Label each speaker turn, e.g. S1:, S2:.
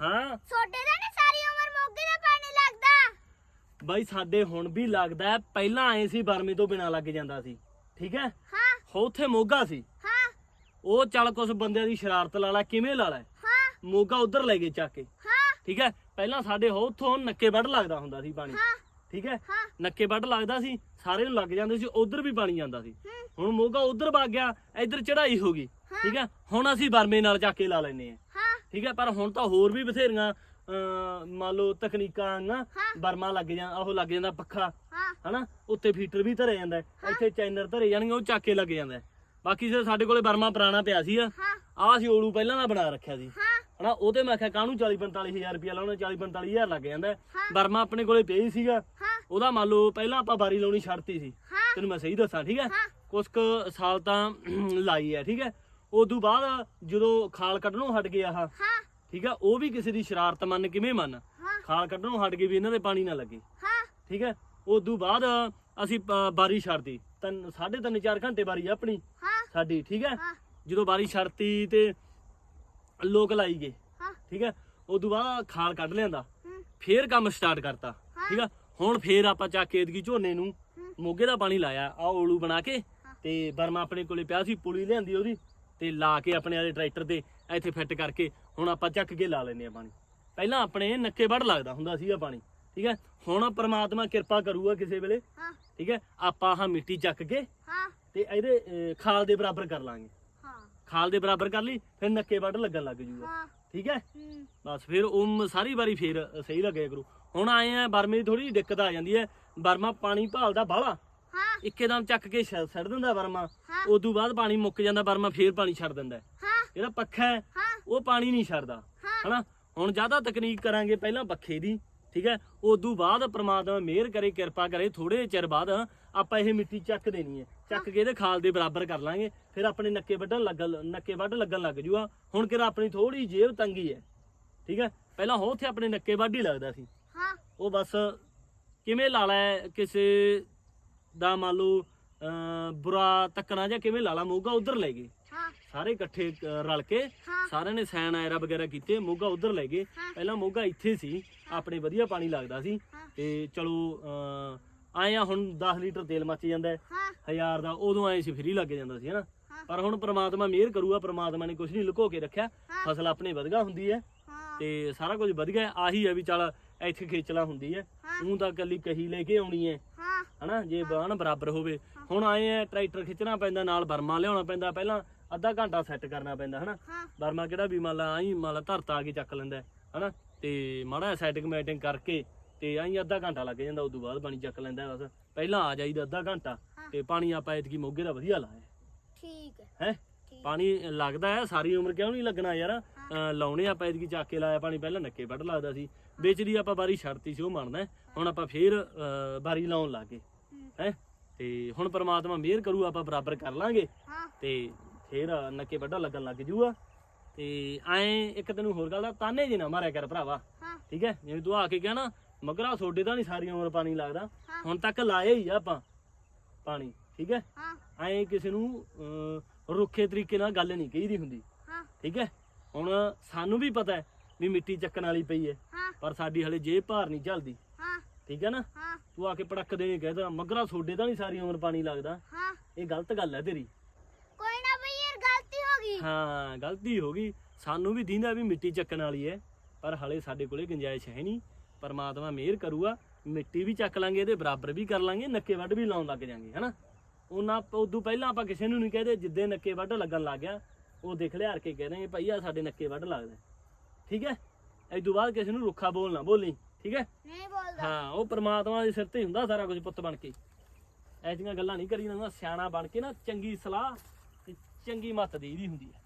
S1: ਹਾਂ?
S2: ਛੋਟੇ ਦਾ ਨਹੀਂ ਸਾਰੀ ਉਮਰ ਮੋਗੇ ਦਾ ਪਾਣੀ ਲੱਗਦਾ?
S1: ਬਾਈ ਸਾਡੇ ਹੁਣ ਵੀ ਲੱਗਦਾ ਹੈ, ਪਹਿਲਾਂ ਆਏ ਸੀ ਬਰਮੇ ਤੋਂ ਬਿਨਾ ਲੱਗ ਜਾਂਦਾ ਸੀ। ਠੀਕ ਹੈ?
S2: ਹਾਂ।
S1: ਹੋ ਉੱਥੇ ਮੋਗਾ ਸੀ।
S2: ਹਾਂ।
S1: ਉਹ ਚੱਲ ਕੁਛ ਬੰਦਿਆਂ ਦੀ ਸ਼ਰਾਰਤ ਲਾ ਲਾ ਕਿਵੇਂ ਲਾ ਲੈ?
S2: ਹਾਂ।
S1: ਮੋਗਾ ਉਧਰ ਲੈ ਗਏ ਚੱਕ ਕੇ।
S2: ਹਾਂ।
S1: ਠੀਕ ਹੈ? ਪਹਿਲਾਂ ਸਾਡੇ ਹੋ ਉੱਥੋਂ ਨੱਕੇ ਵੱਢ ਲੱਗਦਾ ਹੁੰਦਾ ਸੀ ਪਾਣੀ।
S2: ਹਾਂ।
S1: ਠੀਕ ਹੈ?
S2: ਹਾਂ।
S1: ਨੱਕੇ ਵੱਢ ਲੱਗਦਾ ਸੀ ਸਾਰੇ ਨੂੰ ਲੱਗ ਜਾਂਦੇ ਸੀ ਉਧਰ ਵੀ ਪਾਣੀ ਜਾਂਦਾ ਸੀ।
S2: ਹੂੰ।
S1: ਹੁਣ ਮੋਗਾ ਉਧਰ ਵਗ ਗਿਆ ਇੱਧਰ ਚੜਾਈ ਹੋ ਗਈ। ਠੀਕ ਹੈ? ਹੁਣ ਅਸੀਂ ਬਰਮੇ ਨਾਲ ਚੱਕ ਕੇ ਲਾ ਲੈਨੇ ਆ ਠੀਕ ਹੈ ਪਰ ਹੁਣ ਤਾਂ ਹੋਰ ਵੀ ਬਥੇਰੀਆਂ ਮੰਨ ਲਓ ਤਕਨੀਕਾਂ ਆਈਆਂ
S2: ਹਾਂ।
S1: ਬਰਮਾ ਲੱਗ ਜਾਂ ਉਹ ਲੱਗ ਜਾਂਦਾ ਪੱਖਾ
S2: ਹਾਂ।
S1: ਹਨਾ? ਉੱਤੇ ਫੀਟਰ ਵੀ ਧਰੇ ਜਾਂਦਾ ਹੈ। ਇੱਥੇ ਚੈਨਰ ਧਰੇ ਜਾਣਗੇ ਉਹ ਚੱਕ ਕੇ ਲੱਗ ਜਾਂਦਾ ਹੈ। ਬਾਕੀ ਜੇ ਸਾਡੇ ਕੋਲੇ ਬਰਮਾ ਪੁਰਾਣਾ ਪਿਆ ਸੀ ਆ
S2: ਹਾਂ।
S1: ਆਹ ਸੀ ਓਲੂ ਪਹਿਲਾਂ ਦਾ ਬਣਾ ਰੱਖਿਆ ਸੀ।
S2: ਹਾਂ।
S1: ਹਨਾ ਉਹਦੇ ਮੈਂ ਕਿਹਾ ਕਾਹਨੂੰ 40 45000 ਰੁਪਇਆ ਲਾਉਣਾ 40 45000 ਲੱਗ ਜਾਂਦਾ ਹੈ। ਬਰਮਾ ਆਪਣੇ ਕੋਲੇ ਪਿਆ ਹੀ ਸੀਗਾ
S2: ਹਾਂ।
S1: ਉਹਦਾ ਮੰਨ ਲਓ ਪਹਿਲਾਂ ਆਪਾਂ ਬਾਰੀ ਲਾਉਣੀ ਛੱਡਤੀ ਸੀ।
S2: ਹਾਂ।
S1: ਤੈਨੂੰ ਮੈਂ ਸਹੀ ਦੱਸਾਂ ਠੀਕ ਹੈ?
S2: ਹਾਂ।
S1: ਕੁਛ ਕੁ ਸਾਲ ਤਾਂ ਲਾਈ ਹੈ ਠੀਕ ਹੈ? ਉਦੋਂ ਬਾਅਦ ਜਦੋਂ ਖਾਲ ਕੱਢਣੋਂ ਹਟ ਗਿਆ ਆਹ
S2: ਹਾਂ।
S1: ਠੀਕ ਹੈ ਉਹ ਵੀ ਕਿਸੇ ਦੀ ਸ਼ਰਾਰਤ ਮੰਨ ਕਿਵੇਂ ਮੰਨ?
S2: ਹਾਂ।
S1: ਖਾਲ ਕੱਢਣੋਂ ਹਟ ਗਈ ਵੀ ਇਹਨਾਂ ਦੇ ਪਾਣੀ ਨਾ ਲੱਗੇ।
S2: ਹਾਂ।
S1: ਠੀਕ ਹੈ ਉਦੋਂ ਬਾਅਦ ਅਸੀਂ ਪ- ਬਾਰੀ ਛੱਡਤੀ। ਤਿੰਨ ਸਾਢੇ ਤਿੰਨ ਚਾਰ ਘੰਟੇ ਬਾਰੀ ਆ ਆਪਣੀ।
S2: ਹਾਂ।
S1: ਸਾਡੀ ਠੀਕ ਹੈ
S2: ਹਾਂ।
S1: ਜਦੋਂ ਬਾਰੀ ਛੱਡਤੀ ਤੇ ਲੋਕ ਲਾਈ ਗਏ।
S2: ਹਾਂ।
S1: ਠੀਕ ਹੈ ਉਦੋਂ ਬਾਅਦ ਖਾਲ ਕੱਢ ਲਿਆਂਦਾ। ਫੇਰ ਕੰਮ ਸਟਾਰਟ ਕਰਤਾ। ਠੀਕ ਹੈ ਹੁਣ ਫੇਰ ਆਪਾਂ ਚੱਕ ਕੇ ਐਤਕੀ ਝੋਨੇ ਨੂੰ। ਮੋਗੇ ਦਾ ਪਾਣੀ ਲਾਇਆ ਆ ਓਲੂ ਬਣਾ ਕੇ। ਤੇ ਬਰਮਾ ਆਪਣੇ ਕੋਲੇ ਪਿਆ ਸੀ ਪੁਲੀ ਲਿਆਂਦੀ ਉਹਦੀ। ਤੇ ਲਾ ਕੇ ਆਪਣੇ ਵਾਲੇ ਟਰੈਕਟਰ ਤੇ ਇੱਥੇ ਫਿੱਟ ਕਰਕੇ ਹੁਣ ਆਪਾਂ ਚੱਕ ਕੇ ਲਾ ਲੈਨੇ ਆ ਪਾਣੀ। ਪਹਿਲਾਂ ਆਪਣੇ ਨੱਕੇ ਵੱਢ ਲੱਗਦਾ ਹੁੰਦਾ ਸੀਗਾ ਪਾਣੀ ਠੀਕ ਹੈ? ਹੁਣ ਪ੍ਰਮਾਤਮਾ ਕਿਰਪਾ ਕਰੂਗਾ ਕਿਸੇ ਵੇਲੇ
S2: ਹਾਂ।
S1: ਠੀਕ ਹੈ? ਆਪਾਂ ਆਹ ਮਿੱਟੀ ਚੱਕ ਕੇ
S2: ਹਾਂ।
S1: ਤੇ ਇਹਦੇ ਅਹ, ਖਾਲ ਦੇ ਬਰਾਬਰ ਕਰ ਲਾਂਗੇ।
S2: ਹਾਂ।
S1: ਖਾਲ ਦੇ ਬਰਾਬਰ ਕਰ ਲਈ ਫਿਰ ਨੱਕੇ ਵੱਢ ਲੱਗਣ ਲੱਗ ਜੂਗਾ
S2: ਹਾਂ।
S1: ਠੀਕ ਹੈ?
S2: ਹੂੰ।
S1: ਬਸ ਫਿਰ ਉਹ ਸਾਰੀ ਵਾਰੀ ਫਿਰ ਸਹੀ ਲੱਗਿਆ ਕਰੂ। ਹੁਣ ਆਏ ਆ ਬਰਮੇ ਦੀ ਥੋੜੀ ਦਿੱਕਤ ਆ ਜਾਂਦੀ ਹੈ। ਬਰਮਾ ਪਾਣੀ ਭਾਲਦਾ ਬਾਹਲਾ।
S2: ਹਾਂ।
S1: ਇੱਕੇਦਮ ਚੱਕ ਕੇ ਛੱਡ ਛੱਡ ਦਿੰਦਾ ਬਰਮਾ
S2: ਹਾਂ।
S1: ਉਦੋਂ ਬਾਅਦ ਪਾਣੀ ਮੁੱਕ ਜਾਂਦਾ ਬਰਮਾ ਫੇਰ ਪਾਣੀ ਛੱਡ ਦਿੰਦਾ। ਹੈ। ਜਿਹੜਾ ਪੱਖਾ ਹੈ
S2: ਹਾਂ।
S1: ਉਹ ਪਾਣੀ ਨਹੀਂ ਛੱਡਦਾ।
S2: ਹਾਂ।
S1: ਹਨਾ? ਹੁਣ ਜ਼ਿਆਦਾ ਤਕਨੀਕ ਕਰਾਂਗੇ ਪਹਿਲਾਂ ਪੱਖੇ ਦੀ ਠੀਕ ਹੈ? ਉਦੋਂ ਬਾਅਦ ਪ੍ਰਮਾਤਮਾ ਮਿਹਰ ਕਰੇ ਕਿਰਪਾ ਕਰੇ ਥੋੜੇ ਚਿਰ ਬਾਅਦ ਆਪਾਂ ਇਹ ਮਿੱਟੀ ਚੱਕ ਦੇਣੀ ਹੈ। ਚੱਕ ਕੇ ਇਹਦੇ ਖਾਲ ਦੇ ਬਰਾਬਰ ਕਰ ਲਾਂਗੇ ਫਿਰ ਆਪਣੇ ਨੱਕੇ ਵੱਢਣ ਲੱਗਣ ਨੱਕੇ ਵੱਢ ਲੱਗਣ ਲੱਗ ਜੂਗਾ। ਹੁਣ ਕਿਰਾ ਆਪਣੀ ਥੋੜੀ ਜੇਬ ਤੰਗੀ ਹੈ ਠੀਕ ਹੈ? ਪਹਿਲਾਂ ਹੋ ਉੱਥੇ ਆਪਣੇ ਨੱਕੇ ਵੱਢ ਹੀ ਲੱਗਦਾ ਸੀ।
S2: ਹਾਂ।
S1: ਉਹ ਬਸ ਕਿਵੇਂ ਲਾ ਲੈ ਕਿਸੇ ਦਾ ਮੰਨ ਲਓ ਅਮ ਬੁਰਾ ਤੱਕਣਾ ਜਾਂ ਕਿਵੇਂ ਲਾ ਲਾ ਮੋਗਾ ਉਧਰ ਲੈ ਗਏ।
S2: ਹਾਂ।
S1: ਸਾਰੇ ਇਕੱਠੇ ਅ, ਰਲ ਕੇ
S2: ਹਾਂ।
S1: ਸਾਰਿਆਂ ਨੇ ਸੈਨ ਆਇਰਾ ਵਗੈਰਾ ਕੀਤੇ ਮੋਗਾ ਉਧਰ ਲੈ ਗਏ।
S2: ਹਾਂ।
S1: ਪਹਿਲਾਂ ਮੋਗਾ ਇੱਥੇ ਸੀ ਆਪਣੇ ਵਧੀਆ ਪਾਣੀ ਲੱਗਦਾ ਸੀ।
S2: ਹਾਂ।
S1: ਤੇ ਚਲੋ ਆਏ ਆ ਹੁਣ 10 ਲੀਟਰ ਤੇਲ ਮੱਚ ਜਾਂਦਾ ਹੈ।
S2: ਹਾਂ।
S1: ਹਜ਼ਾਰ ਦਾ ਉਦੋਂ ਆਏ ਸੀ ਫ੍ਰੀ ਲੱਗ ਜਾਂਦਾ ਸੀ ਹਨਾ
S2: ਹਾਂ।
S1: ਪਰ ਹੁਣ ਪ੍ਰਮਾਤਮਾ ਮਿਹਰ ਕਰੂਗਾ ਪ੍ਰਮਾਤਮਾ ਨੇ ਕੁਝ ਨਹੀਂ ਲੁਕੋ ਕੇ ਰੱਖਿਆ।
S2: ਹਾਂ।
S1: ਫਸਲ ਆਪਣੇ ਵਧਗਾ ਹੁੰਦੀ ਹੈ।
S2: ਹਾਂ।
S1: ਤੇ ਸਾਰਾ ਕੁਝ ਵਧੀਆ ਹੈ। ਆਹੀ ਹੈ ਵੀ ਚੱਲ ਇੱਥੇ ਖੇਚਲਾ ਹੁੰਦੀ ਹੈ।
S2: ਹਾਂ।
S1: ਉਹ ਤਾਂ ਕੱਲੀ ਕਹੀ ਲੈ ਕੇ ਆਉਣੀ ਹਾਂ। ਹਨਾ ਜੇ ਬਾਣ ਬਰਾਬਰ ਹੋਵੇ। ਹੁਣ ਆਏ ਆ ਟਰੈਕਟਰ ਖਿੱਚਣਾ ਪੈਂਦਾ ਨਾਲ ਬਰਮਾ ਲਿਆਉਣਾ ਪੈਂਦਾ। ਪਹਿਲਾਂ ਅੱਧਾ ਘੰਟਾ ਸੈੱਟ ਕਰਨਾ ਪੈਂਦਾ ਹਨਾ। ਬਰਮਾ ਕਿਹੜਾ ਵੀ ਮੰਨ ਲਾ ਆਈ ਮੰਨ ਲਾ ਧਰਤਾ ਆ ਕੇ ਚੱਕ ਲੈਂਦਾ ਹਨਾ। ਤੇ ਮਾੜਾ ਸੈਟਿੰਗ ਮੈਟਿੰਗ ਕਰਕੇ ਤੇ ਆਈ ਅੱਧਾ ਘੰਟਾ ਲੱਗ ਜਾਂਦਾ ਉਦੋਂ ਬਾਅਦ ਪਾਣੀ ਚੱਕ ਲੈਂਦਾ ਬਸ। ਪਹਿਲਾਂ ਆ ਜਾਈਦਾ ਅੱਧਾ ਘੰਟਾ। ਤੇ ਪਾਣੀ ਆਪਾਂ ਐਤਕੀ ਮੋਗੇ ਦਾ ਵਧੀਆ ਲਾਇਆ।
S2: ਠੀਕ ਹੈ।
S1: ਪਾਣੀ ਲੱਗਦਾ ਹੈ ਸਾਰੀ ਉਮਰ ਕਿਉਂ ਨਹੀਂ ਲੱਗਣਾ ਯਾਰ? ਲਾਉਣੇ ਆਪਾਂ ਐਤਕੀ ਚੱਕ ਕੇ ਲਾਇਆ ਪਾਣੀ ਪਹਿਲਾਂ ਨੱਕੇ ਵੱਢ ਲੱਗਦਾ ਸੀ। ਵਿੱਚ ਦੀ ਆਪਾਂ ਬਾਰੀ ਛੱਡਤੀ ਸੀ ਉਹ ਮੰਨਦਾ। ਹੁਣ ਆਪਾਂ ਫੇਰ ਬਾਰੀ ਲਾਉਣ ਲੱਗੇ।
S2: ਹੂੰ।
S1: ਤੇ ਹੁਣ ਪ੍ਰਮਾਤਮਾ ਮਿਹਰ ਕਰੂ ਆਪਾਂ ਬਰਾਬਰ ਕਰ ਲਾਂਗੇ। ਤੇ ਫੇਰ ਨੱਕੇ ਵੱਡਾ ਲੱਗਣ ਲੱਗ ਜੂਗਾ। ਤੇ ਐਂ ਇੱਕ ਤੈਨੂੰ ਹੋਰ ਗੱਲ ਦਾ ਤਾਨੇ ਜੇ ਨਾ ਮਾਰਿਆ ਕਰ ਭਰਾਵਾ। ਠੀਕ ਹੈ? ਜਿਵੇਂ ਤੂੰ ਆ ਕੇ ਕਿਹਾ ਨਾ ਮਗਰਾ ਸੋਡੇ ਦਾ ਨਹੀਂ ਸਾਰੀ ਉਮਰ ਪਾਣੀ ਲੱਗਦਾ। ਹੁਣ ਤੱਕ ਲਾਇਆ ਹੀ ਆ ਆਪਾਂ ਪਾਣੀ। ਠੀਕ ਹੈ? ਐਂ ਕਿਸੇ ਨੂੰ ਰੁੱਖੇ ਤਰੀਕੇ ਨਾਲ ਗੱਲ ਨਹੀਂ ਕਹੀਦੀ ਹੁੰਦੀ। ਠੀਕ ਹੈ? ਹੁਣ ਸਾਨੂੰ ਵੀ ਪਤਾ ਹੈ ਵੀ ਮਿੱਟੀ ਚੱਕਣ ਵਾਲੀ ਪਈ ਹੈ।
S2: ਹਾਂ।
S1: ਪਰ ਸਾਡੀ ਹਲੇ ਜੇਬ ਭਾਰ ਨਹੀਂ ਚੱਲਦੀ
S2: ਹਾਂ।
S1: ਠੀਕ ਹੈ ਨਾ?
S2: ਹਾਂ।
S1: ਤੂੰ ਆ ਕੇ ਪੜਕ ਦੇ ਨਹੀਂ ਕਹਿਦਾ ਮਗਰਾ ਸੋਡੇ ਦਾ ਨਹੀਂ ਸਾਰੀ ਉਮਰ ਪਾਣੀ ਲੱਗਦਾ।
S2: ਹਾਂ।
S1: ਇਹ ਗਲਤ ਗੱਲ ਹੈ ਤੇਰੀ।
S2: ਕੋਈ ਨਾ ਬਈ ਯਾਰ ਗਲਤੀ ਹੋ ਗਈ।
S1: ਹਾਂ ਗਲਤੀ ਹੋ ਗਈ। ਸਾਨੂੰ ਵੀ ਦੀਂਦਾ ਵੀ ਮਿੱਟੀ ਚੱਕਣ ਵਾਲੀ ਹੈ। ਪਰ ਹਲੇ ਸਾਡੇ ਕੋਲੇ ਗੁੰਜਾਇਸ਼ ਹੈ ਨਹੀਂ। ਪਰਮਾਤਮਾ ਮਿਹਰ ਕਰੂਗਾ। ਮਿੱਟੀ ਵੀ ਚੱਕ ਲਾਂਗੇ ਇਹਦੇ ਬਰਾਬਰ ਵੀ ਕਰ ਲਾਂਗੇ ਨੱਕੇ ਵੱਢ ਵੀ ਲਾਉਣ ਲੱਗ ਜਾਾਂਗੇ ਹਨਾ? ਉਹਨਾਂ ਉਦੋਂ ਪਹਿਲਾਂ ਆਪਾਂ ਕਿਸੇ ਨੂੰ ਨਹੀਂ ਕਹਦੇ ਜਿੱਦੇ ਨੱਕੇ ਵੱਢ ਲੱਗਣ ਲੱਗ ਗਿਆ ਉਹ ਦੇਖ ਲਿਆ ਕੇ ਕਹਿ ਰਹੇ ਭਾਈ ਆ ਸਾਡੇ ਨੱਕੇ ਵੱਢ ਲੱਗਦਾ ਠੀਕ ਹੈ? ਇਸ ਤੋਂ ਬਾਅਦ ਕਿਸੇ ਨੂੰ ਰੁੱਖਾ ਬੋਲਣਾ ਬੋਲੀ ਠੀਕ ਹੈ?
S2: ਨਹੀਂ ਬੋਲਦਾ।
S1: ਹਾਂ ਉਹ ਪ੍ਰਮਾਤਮਾ ਦੇ ਸਿਰ ਤੇ ਹੀ ਹੁੰਦਾ ਸਾਰਾ ਕੁਝ ਪੁੱਤ ਬਣ ਕੇ। ਐਸੀਆਂ ਗੱਲਾਂ ਨਹੀਂ ਕਰੀ ਨਾ ਸਿਆਣਾ ਬਣ ਕੇ ਨਾ ਚੰਗੀ ਸਲਾਹ ਤੇ ਚੰਗੀ ਮੱਤ ਦੇਈਦੀ ਹੁੰਦੀ ਹੈ।